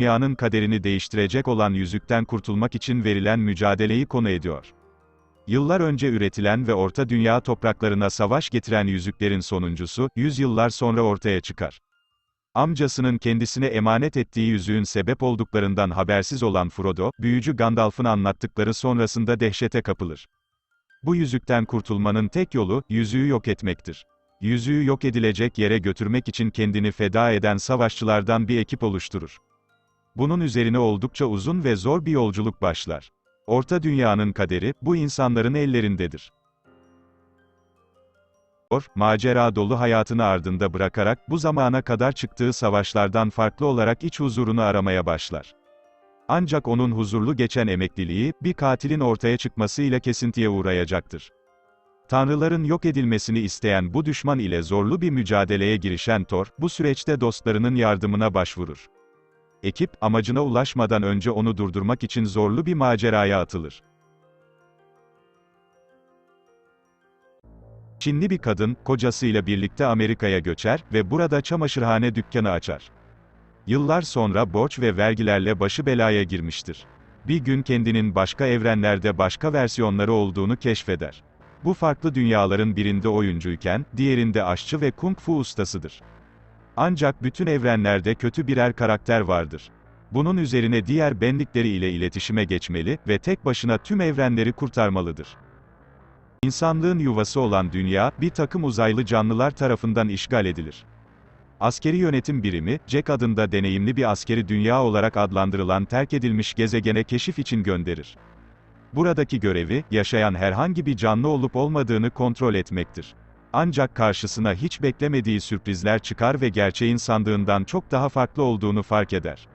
dünyanın kaderini değiştirecek olan yüzükten kurtulmak için verilen mücadeleyi konu ediyor. Yıllar önce üretilen ve Orta Dünya topraklarına savaş getiren yüzüklerin sonuncusu, yüzyıllar sonra ortaya çıkar. Amcasının kendisine emanet ettiği yüzüğün sebep olduklarından habersiz olan Frodo, büyücü Gandalf'ın anlattıkları sonrasında dehşete kapılır. Bu yüzükten kurtulmanın tek yolu, yüzüğü yok etmektir. Yüzüğü yok edilecek yere götürmek için kendini feda eden savaşçılardan bir ekip oluşturur. Bunun üzerine oldukça uzun ve zor bir yolculuk başlar. Orta Dünya'nın kaderi, bu insanların ellerindedir. Or, macera dolu hayatını ardında bırakarak, bu zamana kadar çıktığı savaşlardan farklı olarak iç huzurunu aramaya başlar. Ancak onun huzurlu geçen emekliliği, bir katilin ortaya çıkmasıyla kesintiye uğrayacaktır. Tanrıların yok edilmesini isteyen bu düşman ile zorlu bir mücadeleye girişen Thor, bu süreçte dostlarının yardımına başvurur. Ekip, amacına ulaşmadan önce onu durdurmak için zorlu bir maceraya atılır. Çinli bir kadın, kocasıyla birlikte Amerika'ya göçer ve burada çamaşırhane dükkanı açar. Yıllar sonra borç ve vergilerle başı belaya girmiştir. Bir gün kendinin başka evrenlerde başka versiyonları olduğunu keşfeder. Bu farklı dünyaların birinde oyuncuyken, diğerinde aşçı ve kung fu ustasıdır. Ancak bütün evrenlerde kötü birer karakter vardır. Bunun üzerine diğer benlikleri ile iletişime geçmeli ve tek başına tüm evrenleri kurtarmalıdır. İnsanlığın yuvası olan dünya, bir takım uzaylı canlılar tarafından işgal edilir. Askeri yönetim birimi, Jack adında deneyimli bir askeri dünya olarak adlandırılan terk edilmiş gezegene keşif için gönderir. Buradaki görevi, yaşayan herhangi bir canlı olup olmadığını kontrol etmektir. Ancak karşısına hiç beklemediği sürprizler çıkar ve gerçeğin sandığından çok daha farklı olduğunu fark eder.